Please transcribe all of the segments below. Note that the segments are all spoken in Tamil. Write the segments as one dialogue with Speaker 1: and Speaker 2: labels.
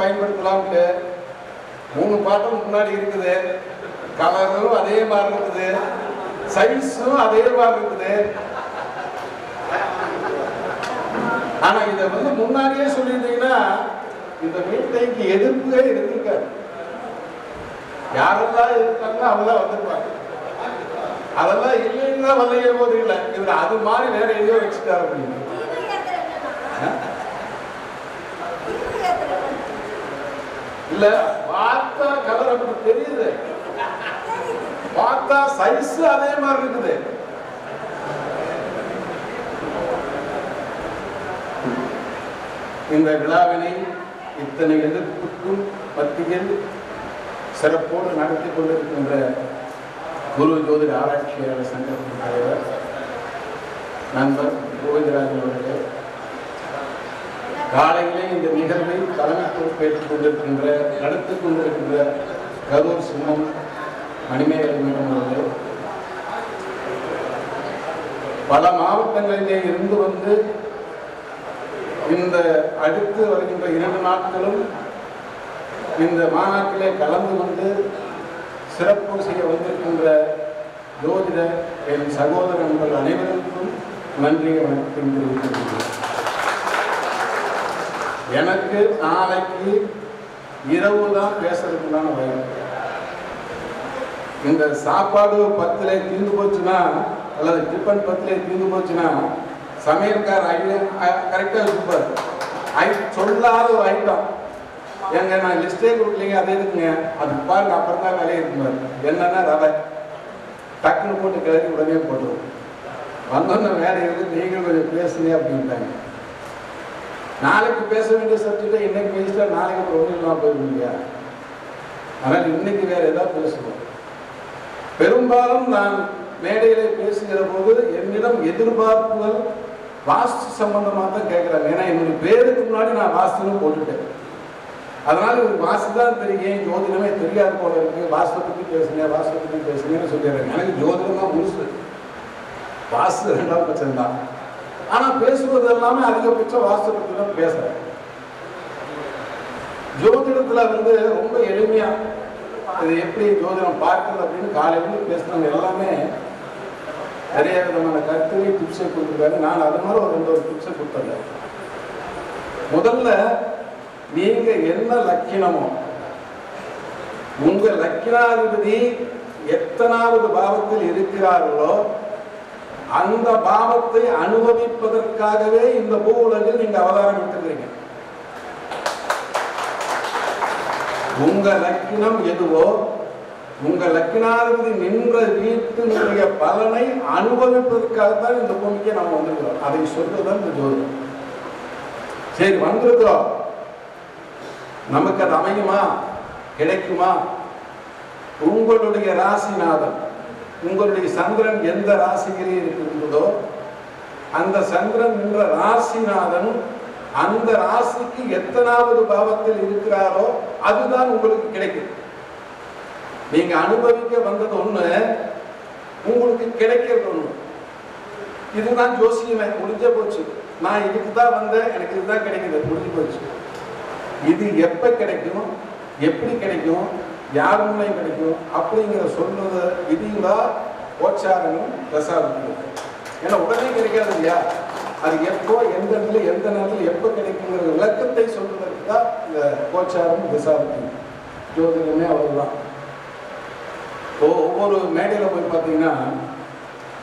Speaker 1: பயன்படுத்தலாம்ட்டு மூணு பாட்டும் முன்னாடி இருக்குது. கலரும் அதே மாதிரி இருக்குது. சைஸும் அதே மாதிரி இருக்குது. ஆனா இதை வந்து முன்னாடியே சொல்லியிருந்தீங்கன்னா இந்த மீட்டைக்கு எதிர்ப்பே இருந்திருக்காரு யாரெல்லாம் இருக்காங்க அவங்களாம் வந்திருப்பாங்க. அதெல்லாம் இல்லைன்னா வரலையே போது இல்லை இவர் அது மாதிரி வேற எதையோ வச்சுட்டாரு அப்படின்னு. இல்ல. பார்த்தா கலர் அப்படி தெரியுது. பார்த்தா சைஸ் அதே மாதிரி இருக்குது. இந்த விழாவினை இத்தனை எதிர்ப்புக்கும் மத்தியில் சிறப்போடு நடத்தி கொண்டிருக்கின்ற குரு ஜோதிட ஆராய்ச்சியாளர் சங்கத்தின் தலைவர் நண்பர் கோவிந்தராஜன் அவர்களே. காலையிலே இந்த நிகழ்வை தலைமை பொறுப்பேற்றுக் கொண்டிருக்கின்ற நடத்தி கொண்டிருக்கின்ற கரூர் சிம்மம் மணிமேகலை மேடம் பல மாவட்டங்களிலே இருந்து வந்து இந்த அடுத்து வருகின்ற இரண்டு நாட்களும் இந்த மாநாட்டிலே கலந்து கொண்டு சிறப்பு செய்ய வந்திருக்கின்ற ஜோதிட என் சகோதரர்கள் அனைவருக்கும் நன்றியை வணக்கம் தெரிவித்துள்ளேன் எனக்கு நாளைக்கு இரவு தான் பேசுறதுக்குண்டான பயம் இந்த சாப்பாடு பத்துல தீர்ந்து போச்சுன்னா அல்லது டிஃபன் பத்துல தீர்ந்து போச்சுன்னா சமையல்கார் ஐட்டம் கரெக்டாக இருப்பார் ஐ சொல்லாத ஒரு ஐட்டம். எங்க நான் லிஸ்டே கொடுக்கலீங்க அது எதுக்குங்க? அது பாருங்க அப்புறம் தான் வேலையை இருக்குமாரு என்னன்னா ரவை. டக்குன்னு போட்டு கிளறி உடனே போட்டுருவோம் வந்தோன்ன வேலை இருக்கு நீங்கள் கொஞ்சம் பேசுங்க அப்படின்ட்டாங்க. நாளைக்கு பேச வேண்டிய சப்ஜெக்டை இன்னைக்கு பேசிட்டா நாளைக்கு அப்புறம் ஒன்றும் இல்லாமல் போயிடும் இல்லையா? அதனால் இன்னைக்கு வேற ஏதாவது பேசுவோம். பெரும்பாலும் நான் மேடையில பேசுகிற போது என்னிடம் எதிர்பார்ப்புகள் வாஸ்து சம்பந்தமாக தான் கேட்குறாங்க. ஏன்னா என்னுடைய பேருக்கு முன்னாடி நான் வாஸ்துன்னு போட்டுட்டேன். அதனால இவருக்கு வாஸ்து தான் தெரியும். ஜோதிடமே தெரியாது போல இருக்கு. வாஸ்து பற்றி பேசுங்க வாஸ்து பற்றி பேசுங்கன்னு சொல்லிடுறேன் எனக்கு ஜோதிடம் தான் முழுசு. வாஸ்து ரெண்டாம் பிரச்சனை தான் ஆனால் பேசுவது எல்லாமே அதிகபட்சம் வாஸ்து பற்றி ஜோதிடத்துல பேசுகிறேன் வந்து ரொம்ப எளிமையா இது எப்படி ஜோதிடம் பார்க்கறது அப்படின்னு காலையில பேசுனவங்க எல்லாமே நிறைய விதமான கருத்துரை டிப்ஸை கொடுத்துருக்காரு. நான் அது மாதிரி ஒரு ரெண்டு ஒரு டிப்ஸை கொடுத்துருக்கேன். முதல்ல நீங்க என்ன லக்கினமோ உங்க லக்கினாதிபதி எத்தனாவது பாவத்தில் இருக்கிறார்களோ அந்த பாவத்தை அனுபவிப்பதற்காகவே இந்த பூ உலகில் நீங்க அவதாரம் எடுத்துக்கிறீங்க. உங்க லக்கினம் எதுவோ உங்க லக்கினாதிபதி நின்ற வீட்டினுடைய பலனை அனுபவிப்பதற்காகத்தான் இந்த பூமிக்கு நம்ம வந்திருக்கிறோம். அதை சொல்றதுதான் இந்த ஜோதிடம் சரி வந்திருக்கிறோம். நமக்கு அது அமையுமா? கிடைக்குமா? உங்களுடைய ராசிநாதன். உங்களுடைய சந்திரன் எந்த ராசியிலே இருக்கின்றதோ அந்த சந்திரன் என்ற ராசிநாதன் அந்த ராசிக்கு எத்தனாவது பாவத்தில் இருக்கிறாரோ அதுதான் உங்களுக்கு கிடைக்கும். நீங்க அனுபவிக்க வந்தது ஒண்ணு உங்களுக்கு கிடைக்கிறது ஒண்ணு. இதுதான் ஜோசியமே முடிஞ்ச போச்சு. நான் இதுக்கு தான் வந்தேன் எனக்கு இதுதான் கிடைக்குது முடிஞ்சு போச்சு. இது எப்ப கிடைக்கும்? எப்படி கிடைக்கும்? யார் மூலம் கிடைக்கும்? அப்படிங்கிற சொல்றது இதுங்களா கோச்சாரங்களும் தசாபதியும் ஏன்னா உடனே கிடைக்காது இல்லையா அது எப்போ எந்த இடத்துல எந்த நேரத்தில் எப்போ கிடைக்குங்கிற விளக்கத்தை சொல்வதற்கு தான் இந்த கோச்சாரம் திசாபதி ஜோதிடமே அவ்வளவுதான். இப்போ ஒவ்வொரு மேடையில் போய் பார்த்தீங்கன்னா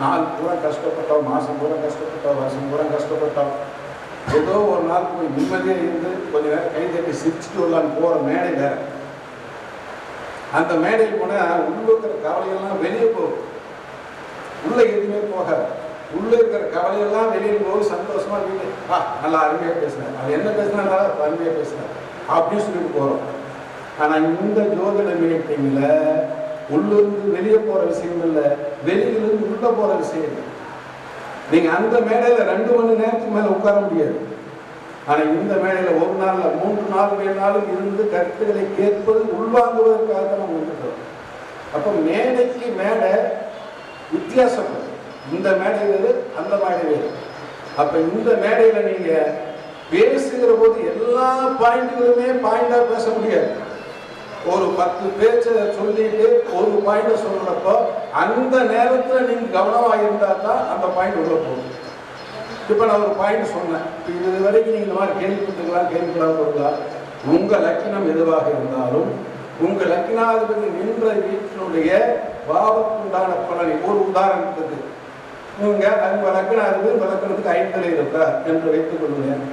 Speaker 1: நாள் பூரா கஷ்டப்பட்டோம் மாதம் பூரா கஷ்டப்பட்டோம் வருஷம் பூரா கஷ்டப்பட்டோம் ஏதோ ஒரு நாள் போய் நிம்மதியாக இருந்து கொஞ்சம் நேரம் கை தட்டி சிரிச்சுட்டு வரலான்னு போகிற மேடை அந்த மேடையில் போனால் உள்ளே இருக்கிற கவலையெல்லாம் வெளியே போகும். உள்ள எதுவுமே போகாது. உள்ள இருக்கிற கவலையெல்லாம் வெளியில் போகும். சந்தோஷமா வீட்டு ஆ நல்லா அருமையாக பேசினேன் அது என்ன பேசினா நல்லா அருமையாக பேசினேன் அப்படின்னு சொல்லிட்டு போகிறோம் ஆனால் இந்த ஜோதிட மீட்டிங்கில் உள்ளிருந்து வெளியே போகிற விஷயம் இல்லை. வெளியிலிருந்து உள்ள போகிற விஷயம் இல்லை. நீங்கள் அந்த மேடையில் ரெண்டு மணி நேரத்துக்கு மேலே உட்கார முடியாது. ஆனால் இந்த மேடையில் ஒரு நாளில் மூன்று நாள் வேணாலும் இருந்து கருத்துக்களை கேட்பது உள்வாங்குவதற்காக தான் நம்ம வந்துட்டோம் அப்போ மேடைக்கு மேடை வித்தியாசம் இந்த மேடை வேறு அந்த மேடை வேறு. அப்போ இந்த மேடையில் நீங்கள் பேசுகிற போது எல்லா பாயிண்ட்களுமே பாயிண்டாக பேச முடியாது. ஒரு பத்து பேச்சை சொல்லிட்டு ஒரு பாயிண்ட சொல்றப்போ அந்த நேரத்தில் நீங்க கவனமாக இருந்தால் தான் அந்த பாயிண்ட் உள்ள போகும். இப்போ நான் ஒரு பாயிண்ட் சொன்னேன். இது வரைக்கும் நீங்கள் இந்த மாதிரி கேள்விப்பட்டிருக்கலாம் கேள்விப்படாமல் இருந்தால் உங்கள் லக்கினம் எதுவாக இருந்தாலும் உங்கள் லக்கினாதிபதி நின்ற வீட்டினுடைய பாவத்துண்டான பலனை ஒரு உதாரணத்துக்கு நீங்க உங்க லக்கினாதிபதி உங்க லக்கணத்துக்கு ஐந்தில் இருக்கா என்று வைத்துக் கொள்ளுங்கள்.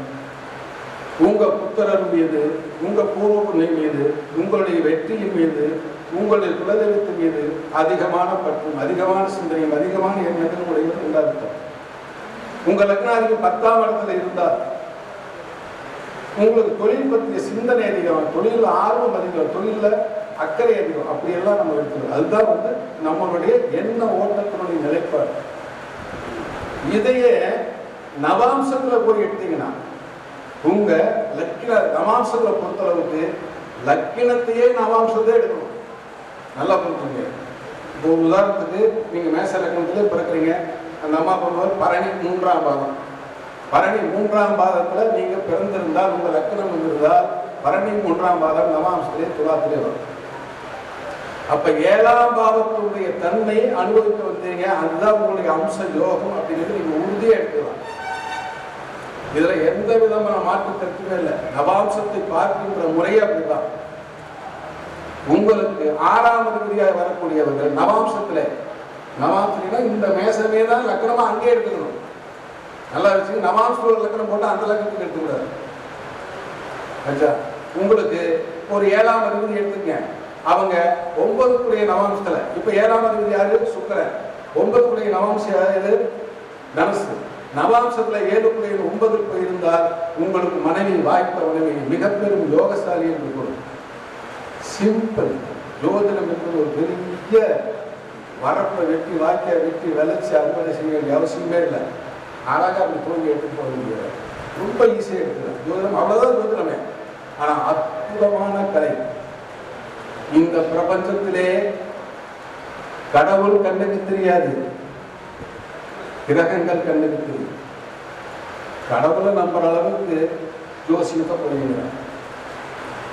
Speaker 1: உங்கள் புத்திரர் மீது உங்கள் பூர்வ புண்ணிய மீது உங்களுடைய வெற்றியின் மீது உங்களுடைய குலதெய்வத்தின் மீது அதிகமான பற்றும் அதிகமான சிந்தனையும் அதிகமான எண்ணங்களும் உடையது உண்டாகும் உங்க லக்னாதிபதி பத்தாம் இடத்துல இருந்தால் உங்களுக்கு தொழில் பற்றிய சிந்தனை அதிகம். தொழிலில் ஆர்வம் அதிகம். தொழில அக்கறை அதிகம். அப்படியெல்லாம் நம்ம எடுத்துக்கிறோம் அதுதான் வந்து நம்மளுடைய எண்ண ஓட்டத்தினுடைய நிலைப்பாடு. இதையே நவாம்சத்துல போய் எடுத்தீங்கன்னா உங்க லக்கின நவாம்சங்களை பொறுத்தளவுக்கு லக்கினத்தையே நவாம்சத்தை எடுக்கணும். நல்லா பொறுத்துங்க இப்போ உதாரணத்துக்கு நீங்க மேச லக்கணத்திலே பிறக்கிறீங்க. அந்த அம்மா பொறுத்தவரை பரணி மூன்றாம் பாதம். பரணி மூன்றாம் பாதத்துல நீங்க பிறந்திருந்தால் உங்க லக்கணம் இருந்தால் பரணி மூன்றாம் பாதம் நவாம்சத்திலே துலாத்திலே வரும். அப்ப ஏழாம் பாவத்துடைய தன்மையை அனுபவித்து வந்தீங்க அதுதான் உங்களுடைய அம்ச யோகம் அப்படிங்கிறது நீங்க உறுதியா எடுத்துக்கலாம். இதுல எந்த விதமான மாற்று கருத்துமே இல்லை. நவாம்சத்தை பார்க்கின்ற முறையே அப்படிதான். உங்களுக்கு ஆறாம் அதிபதியாக வரக்கூடியவர்கள் நவாம்சத்துல நவாம்சத்துல இந்த மேசமே தான் லக்கணமா அங்கே எடுத்துக்கணும். நல்லா வச்சு நவாம்சம் ஒரு லக்கணம் போட்டு அந்த லக்கணத்துக்கு எடுத்துக்கூடாது ஆச்சா உங்களுக்கு ஒரு ஏழாம் அதிபதி எடுத்துக்கங்க. அவங்க ஒன்பதுக்குரிய நவாம்சத்துல இப்ப ஏழாம் அதிபதி யாரு? சுக்கரன். ஒன்பதுக்குரிய நவாம்சம் யாரு? தனுசு. நவாம்சத்துல ஏழுக்குரிய ஒன்பதுக்கு இருந்தால் உங்களுக்கு மனைவி வாய்த்த மனைவி மிக பெரும் யோகசாலி என்று கொடுக்கும் சிம்பிள் ஜோதிடம் என்பது ஒரு பெரிய வரப்பை வெட்டி வாக்கிய வெட்டி விளைச்சி அறுவடை செய்ய வேண்டிய அவசியமே இல்லை. அழகா அப்படி தூங்கி எடுத்து போக முடியாது ரொம்ப ஈஸியாக எடுத்துக்கலாம். ஜோதிடம் அவ்வளோதான் ஜோதிடமே. ஆனால் அற்புதமான கலை. இந்த பிரபஞ்சத்திலே கடவுள் கண்ணுக்கு தெரியாது. கிரகங்கள் கண்ணுக்கு தெரியும். கடவுளை நம்புற அளவுக்கு ஜோசியத்தை புரியுங்கிறான்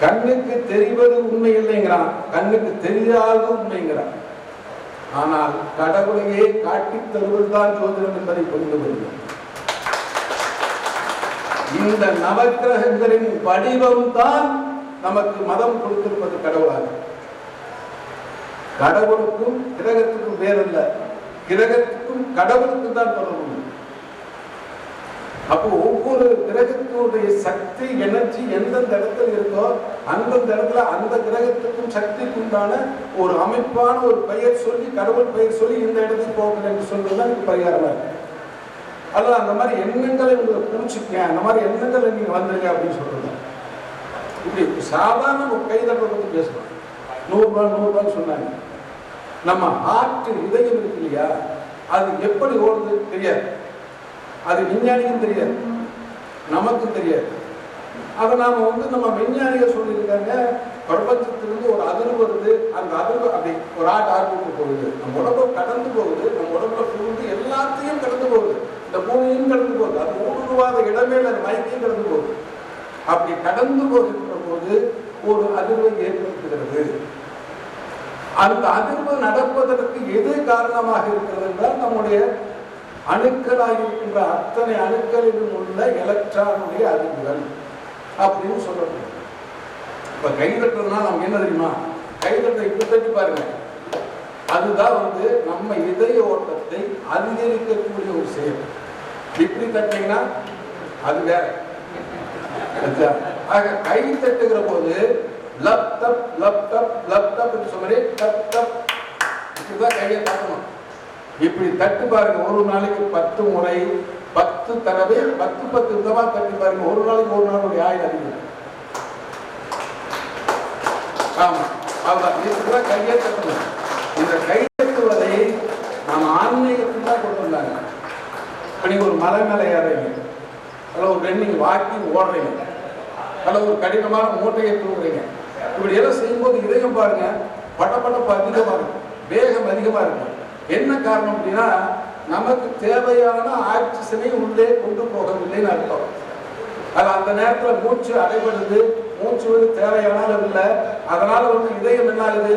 Speaker 1: கண்ணுக்கு தெரிவது உண்மை இல்லைங்கிறான். கண்ணுக்கு தெரியாதது உண்மைங்கிறான். ஆனால் கடவுளையே காட்டித் தருவதுதான் ஜோதிடம் என்பதை புரிந்து கொள்கிறோம் இந்த நவக்கிரகங்களின் வடிவம் தான் நமக்கு மதம் கொடுத்திருப்பது கடவுளாக. கடவுளுக்கும் கிரகத்துக்கும் வேறல்ல. கிரகத்துக்கும் கடவுளுக்கும் தான் தொடர்பு அப்போ ஒவ்வொரு கிரகத்தினுடைய சக்தி எனர்ஜி எந்தெந்த இடத்துல இருக்கோ அந்தந்த இடத்துல அந்த கிரகத்துக்கும் சக்திக்கு உண்டான ஒரு அமைப்பான ஒரு பெயர் சொல்லி கடவுள் பெயர் சொல்லி இந்த இடத்துக்கு போகணும் என்று சொல்றதுதான் இதுக்கு பரிகாரமா இருக்கு. அல்லது அந்த மாதிரி எண்ணங்களை உங்களுக்கு புரிச்சுக்க அந்த மாதிரி எண்ணங்களை நீங்க வந்துருங்க அப்படின்னு சொல்றது இப்படி சாதாரண ஒரு கைதட்டை பத்தி பேசலாம் நூறுரூவா நூறுரூவான்னு சொன்னாங்க. நம்ம ஆற்று இதயம் இருக்கு இல்லையா? அது எப்படி ஓடுது தெரியாது. அது விஞ்ஞானிக்கும் தெரியாது. நமக்கும் தெரியாது. அதை நாம் வந்து நம்ம விஞ்ஞானிகள் சொல்லியிருக்காங்க பிரபஞ்சத்திலிருந்து ஒரு அதிர்வு வருது அந்த அதிர்வு அப்படி ஒரு ஆட் ஆர்வத்து போகுது. நம்ம உடம்பு கடந்து போகுது நம்ம உடம்புல புகுந்து எல்லாத்தையும் கடந்து போகுது. இந்த பூமியும் கடந்து போகுது. அது ஊடுருவாத இடமே இல்லை மயக்கையும் கடந்து போகுது. அப்படி கடந்து போகின்ற போது ஒரு அதிர்வை ஏற்படுத்துகிறது. அந்த அதிர்வு நடப்பதற்கு எது காரணமாக இருக்கிறது என்றால் நம்முடைய அணுக்களாக இருக்கின்ற அத்தனை அணுக்களிலும் உள்ள எலக்ட்ரானுடைய அதிர்வுகள் அப்படின்னு சொல்லப்படுது இப்ப கை தட்டுறதுனா நமக்கு என்ன தெரியுமா? கை தட்டை இப்படி தட்டி பாருங்க. அதுதான் வந்து நம்ம இதய ஓட்டத்தை அதிகரிக்கக்கூடிய ஒரு செயல். இப்படி தட்டிங்கன்னா அது வேற. ஆக கை தட்டுகிற போது லப்டப் லப்டப் லப்டப் என்று சொன்னே டப் டப் இப்படிதான் கையை தட்டணும். இப்படி தட்டு பாருங்க ஒரு நாளைக்கு பத்து முறை பத்து தடவை பத்து பத்து விதமா தட்டி பாருங்க ஒரு நாளைக்கு ஒரு நாளுடைய ஆயுள் அதிகம் ஆமா அவ்வளவுதான். இதுக்குதான் கையை இந்த கையெழுத்துவதை நாம் ஆன்மீகத்தில் தான் கொண்டு வந்தாங்க. நீங்கள் ஒரு மலை மேலே ஏறீங்க அல்ல ஒரு ரன்னிங் வாக்கிங் ஓடுறீங்க. அல்ல ஒரு கடினமான மூட்டையை தூங்குறீங்க இப்படி எல்லாம் செய்யும்போது இதயம் பாருங்க பட்ட பட்டப்பு அதிகமாக இருக்கும். வேகம் அதிகமாக இருக்கும். என்ன காரணம் அப்படின்னா நமக்கு தேவையான ஆக்சிஜனை உள்ளே கொண்டு போகவில்லைன்னு அர்த்தம். அது அந்த நேரத்தில் மூச்சு அடைபடுது மூச்சு வந்து தேவையான இல்லை. அதனால வந்து இதயம் என்ன ஆகுது?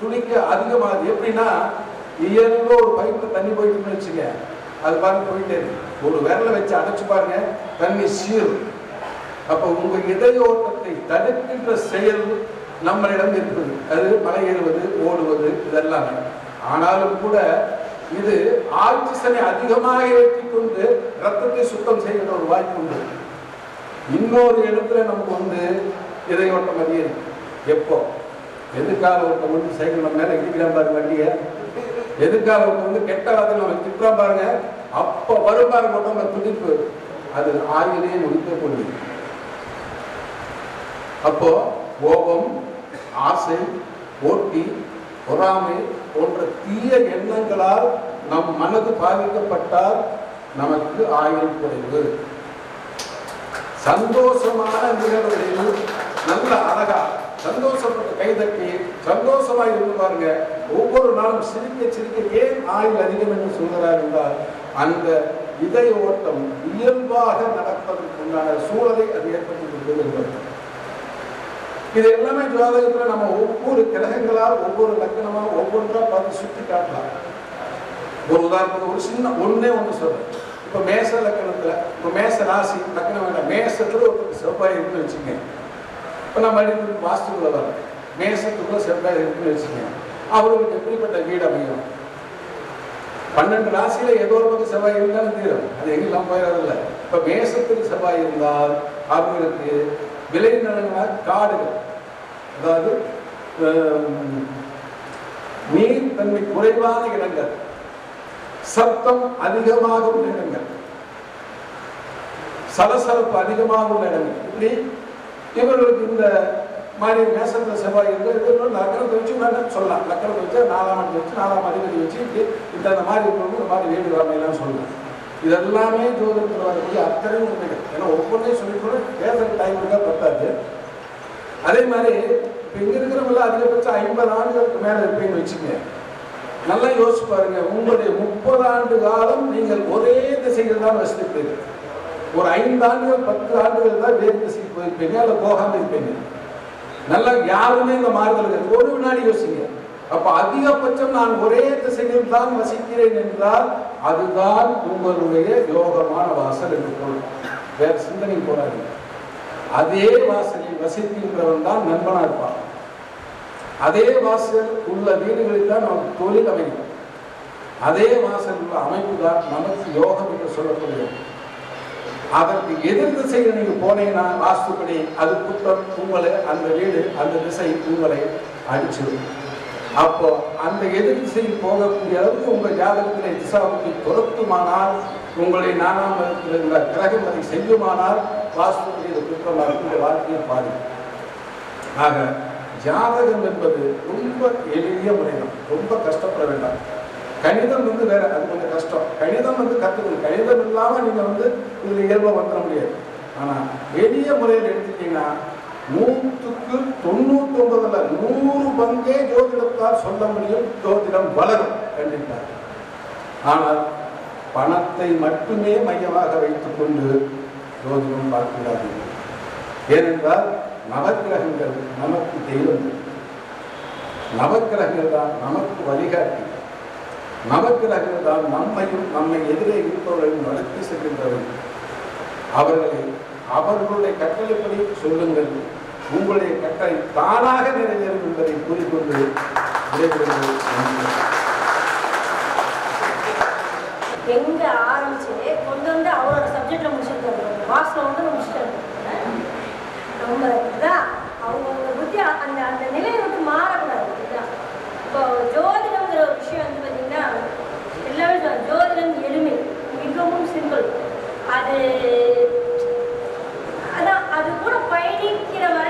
Speaker 1: துடிக்க அதிகமாகுது. எப்படின்னா இயல்பு ஒரு பைப்பில் தண்ணி போயிட்டுன்னு வச்சுக்க அது பாருங்க போயிட்டே இருக்கு. ஒரு விரலை வச்சு அடைச்சு பாருங்க தண்ணி சீரும். அப்போ உங்க இதயோட்டத்தை தடுக்கின்ற செயல் நம்மளிடம் இருக்குது. அது மலை ஏறுவது ஓடுவது இதெல்லாம். ஆனாலும் கூட இது ஆக்சிஜனை அதிகமாக ஏற்றிக்கொண்டு ரத்தத்தை சுத்தம் செய்கிற ஒரு வாய்ப்பு உண்டு. இன்னொரு இடத்துல நமக்கு வந்து இதய ஓட்டம் அதிகம் எப்போ? எதுக்காக ஓட்டம் வந்து சைக்கிள் நம்ம மேல இடிக்கிறான் பாருங்க வண்டியை? எதுக்காக ஓட்டம் வந்து கெட்ட வார்த்தை நம்ம திட்டுறான் பாருங்க? அப்போ வரும் பாருங்க ஓட்டம் துடிப்பு. அது ஆயிலே கொண்டு அப்போ கோபம் ஆசை போட்டி பொறாமை போன்ற தீய எண்ணங்களால் நம் மனது பாதிக்கப்பட்டால் நமக்கு ஆயுள் குறைவு. சந்தோஷமான நிகழ்வுகளில் நல்ல அழகா சந்தோஷப்பட்டு கைதட்டி சந்தோஷமா இருந்து பாருங்க. ஒவ்வொரு நாளும் சிரிக்க சிரிக்க ஏன் ஆயுள் அதிகம் என்று சொல்கிறார் என்றால் அந்த இதய ஓட்டம் இயல்பாக நடப்பதற்குண்டான சூழலை அது ஏற்படுத்தி கொடுக்கிறது இது எல்லாமே ஜோதகத்துல நம்ம ஒவ்வொரு கிரகங்களால் ஒவ்வொரு லக்கணமாக ஒவ்வொன்றா பார்த்து சுற்றி காட்டலாம். ஒரு உதாரணத்துக்கு ஒரு சின்ன ஒன்றே ஒன்று சொல்றேன். இப்போ மேச லக்கணத்தில் இப்போ மேச ராசி லக்கணம் வேண்டாம். மேசத்தில் ஒருத்தருக்கு செவ்வாய் இருக்குன்னு வச்சுங்க இப்போ நம்ம மறுபடியும் வாஸ்துக்குள்ள வர மேசத்துக்குள்ள செவ்வாய் இருக்குன்னு வச்சுங்க அவர்களுக்கு எப்படிப்பட்ட வீடு அமையும்? பன்னெண்டு ராசியில ஏதோ ஒரு பக்கம் செவ்வாய் இருந்தாலும் தீரும். அது எங்கெல்லாம் போயிடறதில்ல இப்போ மேசத்துக்கு செவ்வாய் இருந்தால் விலை நிலங்களாக காடுகள். அதாவது நீர் தன்மை குறைவான இடங்கள். சத்தம் அதிகமாக உள்ள இடங்கள். சலசலப்பு அதிகமாக உள்ள இடங்கள். இப்படி இவர்களுக்கு இந்த மாதிரி மேசத்துல செவ்வாய் இருந்தால் இது லக்கணத்தை வச்சு வேண்டாம் சொல்லலாம். லக்கணத்தை வச்சு நாலாம் ஆண்டு வச்சு நாலாம் அதிபதி வச்சு இப்படி இந்த மாதிரி இருக்கிறவங்க இந்த மாதிரி வீடு அமையலாம் சொல்லலாம் இதெல்லாமே ஜோதிடத்தில் வரக்கூடிய அத்தனை உண்மைகள். ஏன்னா ஒவ்வொன்றையும் சொல்லி கூட பேசுகிற டைம் தான் பத்தாது. அதே மாதிரி இப்போ இங்கே இருக்கிறவங்க அதிகபட்சம் ஐம்பது ஆண்டுகளுக்கு மேலே இருப்பீங்கன்னு வச்சுக்கோங்க. நல்லா யோசிச்சு பாருங்க உங்களுடைய முப்பது ஆண்டு காலம் நீங்கள் ஒரே திசையில் தான் வசித்திருப்பீர்கள் ஒரு ஐந்து ஆண்டுகள் பத்து ஆண்டுகள் தான் வேறு திசைக்கு போயிருப்பீங்க அல்ல போகாமல் இருப்பீங்க. நல்லா யாருமே இந்த மாறுதல் ஒரு வினாடி யோசிங்க. அப்போ அதிகபட்சம் நான் ஒரே திசையில் தான் வசிக்கிறேன் என்றால் அதுதான் உங்களுடைய யோகமான வாசல் என்று பொருள். வேற சிந்தனை போறாரு அதே வாசலில் வசிக்கின்றவன் தான் நண்பனா இருப்பான். அதே வாசல் உள்ள வீடுகளில் தான் நமக்கு தொழில் அமைக்கும். அதே வாசல் உள்ள அமைப்பு தான் நமக்கு யோகம் என்று சொல்லக்கூடியது. அதற்கு எதிர் திசையில் நீங்க போனீங்கன்னா வாஸ்துப்படி அது குற்றம் உங்களை அந்த வீடு அந்த திசை உங்களை அடிச்சிடும். அப்போ அந்த எதிர் போகக்கூடிய அளவுக்கு உங்கள் ஜாதகத்திலே திசாவுக்கு துரத்துமானால் உங்களை நானாம் மதத்தில் இருந்த கிரகம் அதை செய்யுமானால் வாஸ்துப்படி குற்றமாக வாழ்க்கையை பாதிக்கும் ஆக ஜாதகம் என்பது ரொம்ப எளிய முறைதான். ரொம்ப கஷ்டப்பட வேண்டாம். கணிதம் வந்து வேற அது கொஞ்சம் கஷ்டம். கணிதம் வந்து கற்றுக்கணும் கணிதம் இல்லாமல் நீங்கள் வந்து இதில் இயல்பாக வந்துட முடியாது. ஆனால் எளிய முறையில் எடுத்துட்டீங்கன்னா நூற்றுக்கு தொண்ணூத்தி நூறு பங்கே ஜோதிடத்தால் சொல்ல முடியும் ஜோதிடம் வளரும் கண்டிப்பாக ஆனால் பணத்தை மட்டுமே மையமாக வைத்துக்கொண்டு ஜோதிடம் பார்க்கிறார்கள். ஏனென்றால் நவக்கிரகங்கள் நமக்கு தெய்வம். நவக்கிரகங்கள் தான் நமக்கு வழிகாட்டி. நவக்கிரகங்கள் தான் நம்மையும் நம்மை எதிரே இருப்பவர்களையும் நடத்தி செல்கின்றவர்கள். அவர்களை அவர்களுடைய கட்டளைப்படி சொல்லுங்கள். உங்களுடைய கட்டளை தானாக நிறைவேறும் என்பதை கூறிக்கொண்டு
Speaker 2: எங்க ஆரம்பிச்சு கொண்டு வந்து அவரோட சப்ஜெக்ட்ல முடிச்சிருக்காரு. மாசம் வந்து முடிச்சிட்டாரு. நம்ம இதான் அவங்கவுங்க புத்தி அந்த அந்த நிலையை விட்டு மாறக்கூடாது இதுதான் இப்போ ஜோதிடம்ங்கிற ஒரு விஷயம் வந்து பார்த்தீங்கன்னா எல்லாமே ஜோதிடம் எளிமை மிகவும் சிம்பிள். அது அதான் அது கூட பயணிக்கிற வரை